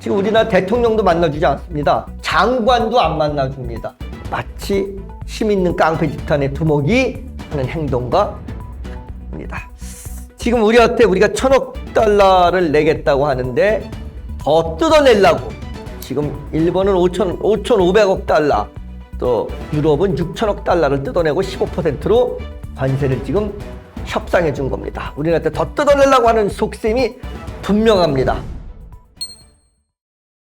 지금 우리나라 대통령도 만나주지 않습니다. 장관도 안 만나줍니다. 마치 힘 있는 깡패 집단의 두목이 하는 행동과 입니다. 지금 우리한테 우리가 천억 달러를 내겠다고 하는데 더 뜯어내려고 지금 일본은 5천 5,500억 달러 또 유럽은 6천억 달러를 뜯어내고 15%로 관세를 지금 협상해 준 겁니다. 우리한테 더 뜯어내려고 하는 속셈이 분명합니다.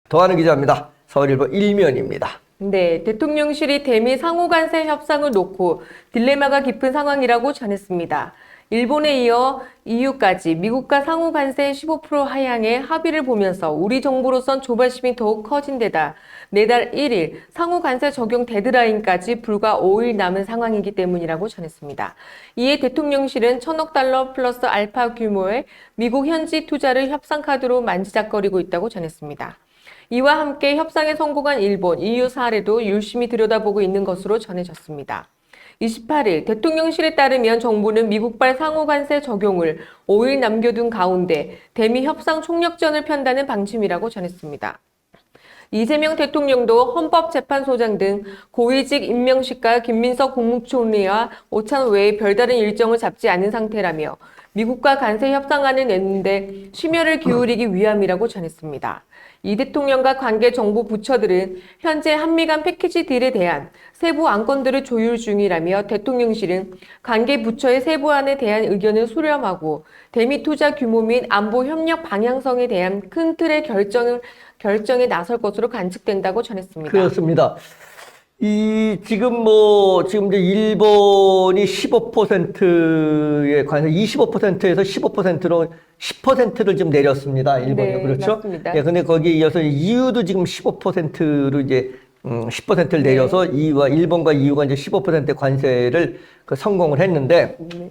더하는 기자입니다. 서울일보 일면입니다. 네, 대통령실이 대미 상호간세 협상을 놓고 딜레마가 깊은 상황이라고 전했습니다. 일본에 이어 EU까지 미국과 상호간세 15% 하향에 합의를 보면서 우리 정부로선 조바심이 더욱 커진 데다 내달 1일 상호간세 적용 데드라인까지 불과 5일 남은 상황이기 때문이라고 전했습니다. 이에 대통령실은 천억 달러 플러스 알파 규모의 미국 현지 투자를 협상 카드로 만지작거리고 있다고 전했습니다. 이와 함께 협상에 성공한 일본, EU 사례도 유심히 들여다보고 있는 것으로 전해졌습니다. 28일 대통령실에 따르면 정부는 미국발 상호관세 적용을 5일 남겨둔 가운데 대미 협상 총력전을 편다는 방침이라고 전했습니다. 이재명 대통령도 헌법재판소장 등 고위직 임명식과 김민석 국무총리와 오찬 외에 별다른 일정을 잡지 않은 상태라며 미국과 간세 협상안을 냈는데 심혈을 기울이기 위함이라고 전했습니다. 이 대통령과 관계 정부 부처들은 현재 한미 간 패키지 딜에 대한 세부 안건들을 조율 중이라며 대통령실은 관계 부처의 세부안에 대한 의견을 수렴하고 대미 투자 규모 및 안보 협력 방향성에 대한 큰 틀의 결정을 결정에 나설 것으로 관측된다고 전했습니다. 그렇습니다. 이 지금 뭐 지금 이제 일본이 15%의 관세 25%에서 15%로 10%를 좀 내렸습니다. 일본이 네, 그렇죠? 맞습니다. 예, 근데 거기에 이어서 EU도 지금 15%로 이제 음, 10%를 내려서 EU와 일본과 EU가 이제 15%의 관세를 그 성공을 했는데 네.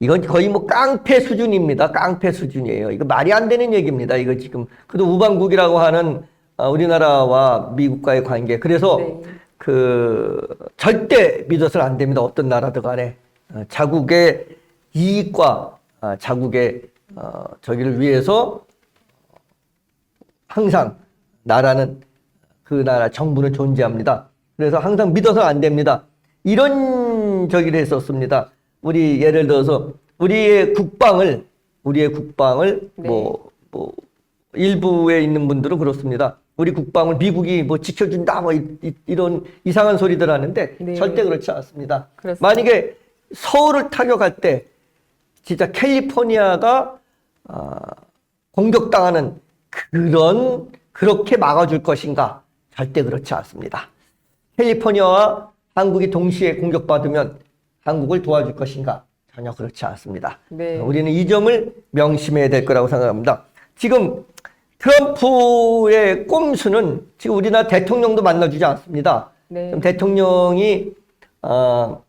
이건 거의 뭐 깡패 수준입니다. 깡패 수준이에요. 이거 말이 안 되는 얘기입니다. 이거 지금 그래도 우방국이라고 하는 어, 우리나라와 미국과의 관계. 그래서 네. 그 절대 믿어서는 안 됩니다. 어떤 나라든 간에 어, 자국의 이익과 어, 자국의 어, 저기를 위해서 항상 나라는 그 나라 정부는 존재합니다. 그래서 항상 믿어서 안 됩니다. 이런 저기를 했었습니다. 우리 예를 들어서 우리의 국방을 우리의 국방을 네. 뭐, 뭐 일부에 있는 분들은 그렇습니다. 우리 국방을 미국이 뭐 지켜준다 뭐 이, 런 이상한 소리들 하는데 네. 절대 그렇지 않습니다. 그렇습니다. 만약에 서울을 타격할 때 진짜 캘리포니아가 아, 공격당하는 그런 그렇게 막아줄 것인가? 절대 그렇지 않습니다. 캘리포니아와 한국이 동시에 공격받으면 한국을 도와줄 것인가? 전혀 그렇지 않습니다. 네. 우리는 이 점을 명심해야 될 거라고 생각합니다. 지금 트럼프의 꼼수는 지금 우리나라 대통령도 만나주지 않습니다. 네. 지금 대통령이 어,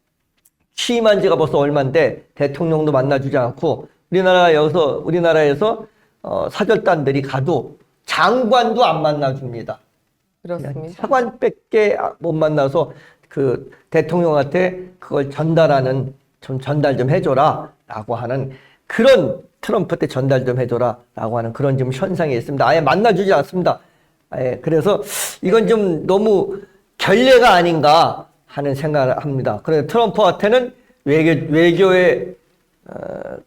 취임한 지가 벌써 얼마인데 대통령도 만나주지 않고 우리나라에서 우리나라에서 어, 사절단들이 가도 장관도 안 만나줍니다. 그렇습니다. 차관밖에 못 만나서 그 대통령한테 그걸 전달하는 좀 전달 좀 해줘라라고 하는 그런 트럼프 때 전달 좀 해줘라 라고 하는 그런 좀 현상이 있습니다. 아예 만나주지 않습니다. 아예 그래서 이건 좀 너무 결례가 아닌가 하는 생각을 합니다. 그래서 트럼프한테는 외교 외교에 어,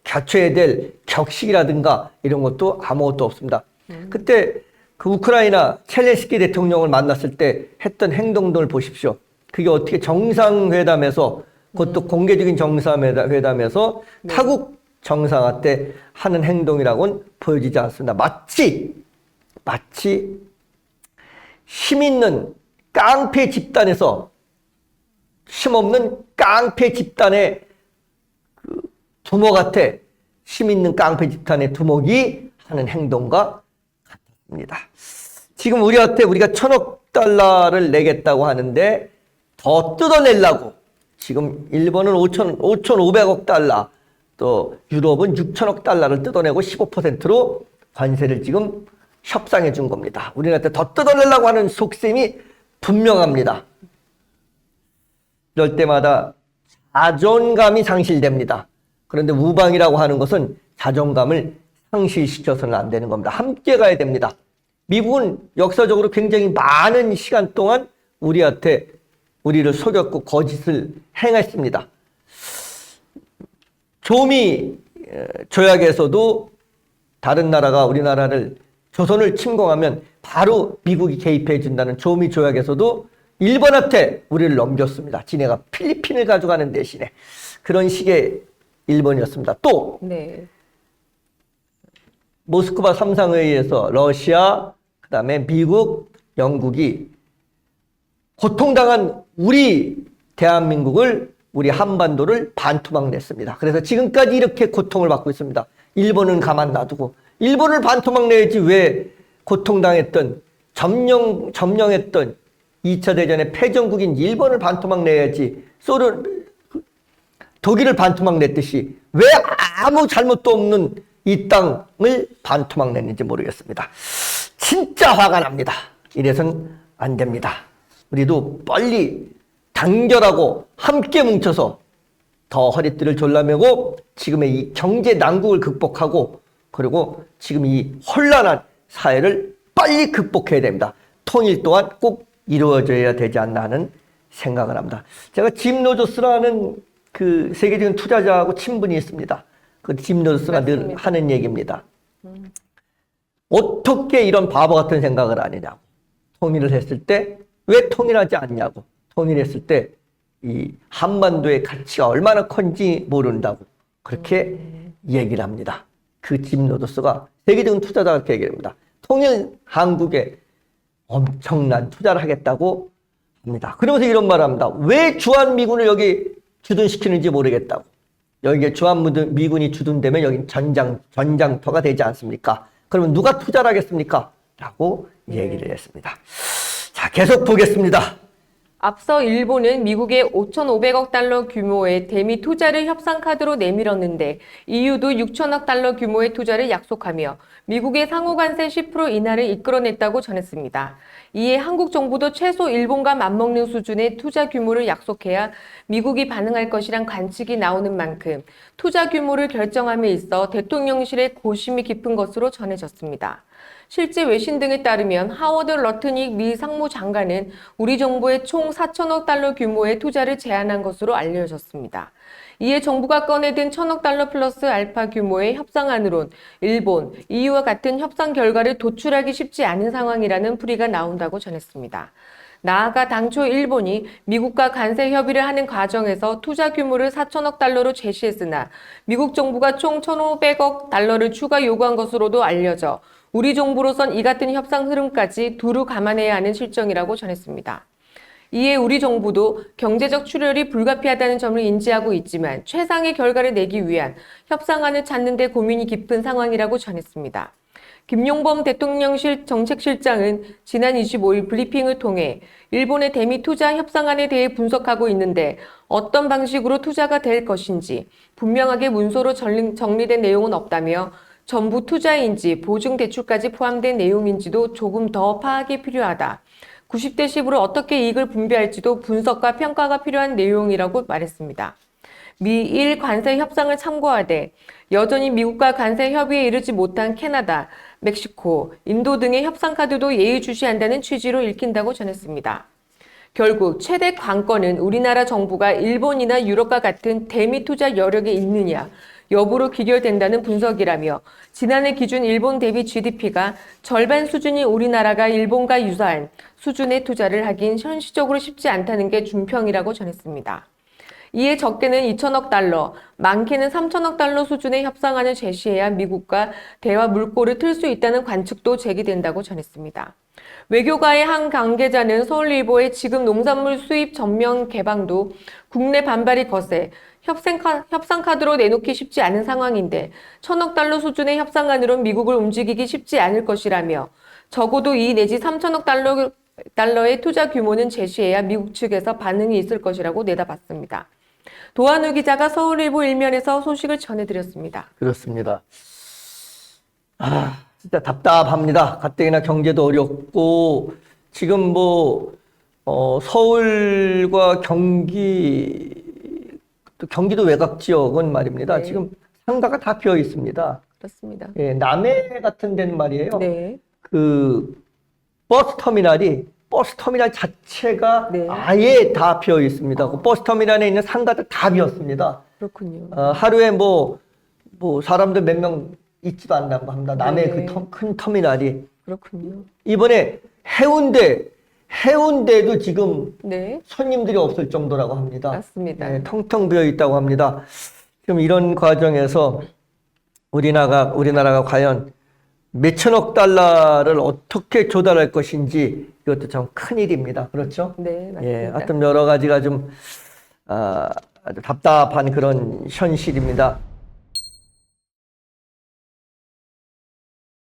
갖춰야 될 격식이라든가 이런 것도 아무것도 없습니다. 그때 그 우크라이나 첼레스키 대통령을 만났을 때 했던 행동들을 보십시오. 그게 어떻게 정상회담에서 그것도 공개적인 정상회담에서 타국 정상화 때 하는 행동이라고는 보여지지 않습니다. 마치 마치 힘 있는 깡패 집단에서 힘없는 깡패 집단의 그 두목 같아 힘 있는 깡패 집단의 두목이 하는 행동과 같습니다. 지금 우리한테 우리가 천억 달러를 내겠다고 하는데 더 뜯어내려고 지금 일본은 5천 5,500억 달러 또 유럽은 6천억 달러를 뜯어내고 15%로 관세를 지금 협상해 준 겁니다. 우리한테 더 뜯어내려고 하는 속셈이 분명합니다. 이럴 때마다 자존감이 상실됩니다. 그런데 우방이라고 하는 것은 자존감을 상실시켜서는 안 되는 겁니다. 함께 가야 됩니다. 미국은 역사적으로 굉장히 많은 시간 동안 우리한테 우리를 속였고 거짓을 행했습니다. 조미 어, 조약에서도 다른 나라가 우리나라를 조선을 침공하면 바로 미국이 개입해 준다는 조미 조약에서도 일본한테 우리를 넘겼습니다. 지네가 필리핀을 가져가는 대신에 그런 식의 일본이었습니다. 또 네. 모스크바 삼상회의에서 러시아, 그다음에 미국, 영국이 고통당한 우리 대한민국을 우리 한반도를 반토막 냈습니다. 그래서 지금까지 이렇게 고통을 받고 있습니다. 일본은 가만 놔두고 일본을 반토막 내야지 왜 고통당했던 점령 점령했던 2차 대전의 패전국인 일본을 반토막 내야지 소련 독일을 반토막 냈듯이 왜 아무 잘못도 없는 이 땅을 반토막 냈는지 모르겠습니다. 진짜 화가 납니다. 이래선 안 됩니다. 우리도 빨리 단결하고 함께 뭉쳐서 더 허리띠를 졸라매고 지금의 이 경제 난국을 극복하고 그리고 지금 이 혼란한 사회를 빨리 극복해야 됩니다. 통일 또한 꼭 이루어져야 되지 않나 하는 생각을 합니다. 제가 짐 로저스라는 그 세계적인 투자자하고 친분이 있습니다. 그짐 로저스가 늘. 하는 얘기입니다. 어떻게 이런 바보 같은 생각을 하느냐고. 통일을 했을 때 왜 통일하지 않냐고. 통일했을 때 이 한반도의 가치가 얼마나 큰지 모른다고. 그렇게 얘기를 합니다. 그 짐 로저스가 세계적인 투자자가 그렇게 얘기합니다. 통일 한국에 엄청난 투자를 하겠다고 합니다. 그러면서 이런 말을 합니다. 왜 주한미군을 여기 주둔시키는지 모르겠다고. 여기에 주한미군이 주둔되면 여기 전장, 전장터가 되지 않습니까? 그러면 누가 투자를 하겠습니까? 라고 얘기를 했습니다. 자, 계속 보겠습니다. 앞서 일본은 미국의 5,500억 달러 규모의 대미 투자를 협상 카드로 내밀었는데 EU도 6천억 달러 규모의 투자를 약속하며 미국의 상호 관세 10% 인하를 이끌어냈다고 전했습니다. 이에 한국 정부도 최소 일본과 맞먹는 수준의 투자 규모를 약속해야 미국이 반응할 것이란 관측이 나오는 만큼 투자 규모를 결정함에 있어 대통령실의 고심이 깊은 것으로 전해졌습니다. 실제 외신 등에 따르면 하워드 러트닉 미 상무장관은 우리 정부에 총 4천억 달러 규모의 투자를 제안한 것으로 알려졌습니다. 이에 정부가 꺼내든 천억 달러 플러스 알파 규모의 협상안으론 일본, EU와 같은 협상 결과를 도출하기 쉽지 않은 상황이라는 풀이가 나온다고 전했습니다. 나아가 당초 일본이 미국과 관세 협의를 하는 과정에서 투자 규모를 4천억 달러로 제시했으나 미국 정부가 총 1,500억 달러를 추가 요구한 것으로도 알려져 우리 정부로선 이 같은 협상 흐름까지 두루 감안해야 하는 실정이라고 전했습니다. 이에 우리 정부도 경제적 출혈이 불가피하다는 점을 인지하고 있지만 최상의 결과를 내기 위한 협상안을 찾는 데 고민이 깊은 상황이라고 전했습니다. 김용범 대통령실 정책실장은 지난 25일 브리핑을 통해 일본의 대미 투자 협상안에 대해 분석하고 있는데 어떤 방식으로 투자가 될 것인지 분명하게 문서로 정리- 정리된 내용은 없다며 전부 투자인지 보증 대출까지 포함된 내용인지도 조금 더 파악이 필요하다. 90대 10으로 어떻게 이익을 분배할지도 분석과 평가가 필요한 내용이라고 말했습니다. 미일 관세 협상을 참고하되 여전히 미국과 관세 협의에 이르지 못한 캐나다, 멕시코, 인도 등의 협상 카드도 예의주시한다는 취지로 읽힌다고 전했습니다. 결국 최대 관건은 우리나라 정부가 일본이나 유럽과 같은 대미 투자 여력이 있느냐 여부로 기결된다는 분석이라며 지난해 기준 일본 대비 GDP가 절반 수준인 우리나라가 일본과 유사한 수준의 투자를 하긴 현실적으로 쉽지 않다는 게 준평이라고 전했습니다. 이에 적게는 2천억 달러, 많게는 3천억 달러 수준의 협상안을 제시해야 미국과 대화 물꼬를 틀 수 있다는 관측도 제기된다고 전했습니다. 외교가의 한 관계자는 서울일보의 지금 농산물 수입 전면 개방도 국내 반발이 거세 협상, 카, 협상 카드로 내놓기 쉽지 않은 상황인데 천억 달러 수준의 협상안으로 미국을 움직이기 쉽지 않을 것이라며 적어도 2 내지 3천억 달러, 달러의 투자 규모는 제시해야 미국 측에서 반응이 있을 것이라고 내다봤습니다. 도한우 기자가 서울일보 일면에서 소식을 전해드렸습니다. 그렇습니다. 아, 진짜 답답합니다. 가뜩이나 경제도 어렵고, 지금 뭐, 어, 서울과 경기, 또 경기도 외곽 지역은 말입니다. 네. 지금 상가가 다 비어 있습니다. 그렇습니다. 예, 남해 같은 데는 말이에요. 네. 그 버스 터미널이 버스 터미널 자체가 네. 아예 다 비어 있습니다. 그 버스 터미널에 있는 상가들 다 비었습니다. 그렇군요. 어, 하루에 뭐, 뭐 사람들 몇 명 있지도 않다고 합니다. 네. 그큰 터미널이 그렇군요. 이번에 해운대 해운대도 지금 네, 손님들이 없을 정도라고 합니다. 맞습니다. 네, 텅텅 비어 있다고 합니다. 지금 이런 과정에서 우리나라가 우리나라가 과연 몇천억 달러를 어떻게 조달할 것인지 이것도 참 큰일입니다. 그렇죠? 네, 맞습니다. 예, 하여튼 여러 가지가 좀 아, 아주 답답한 그런 현실입니다.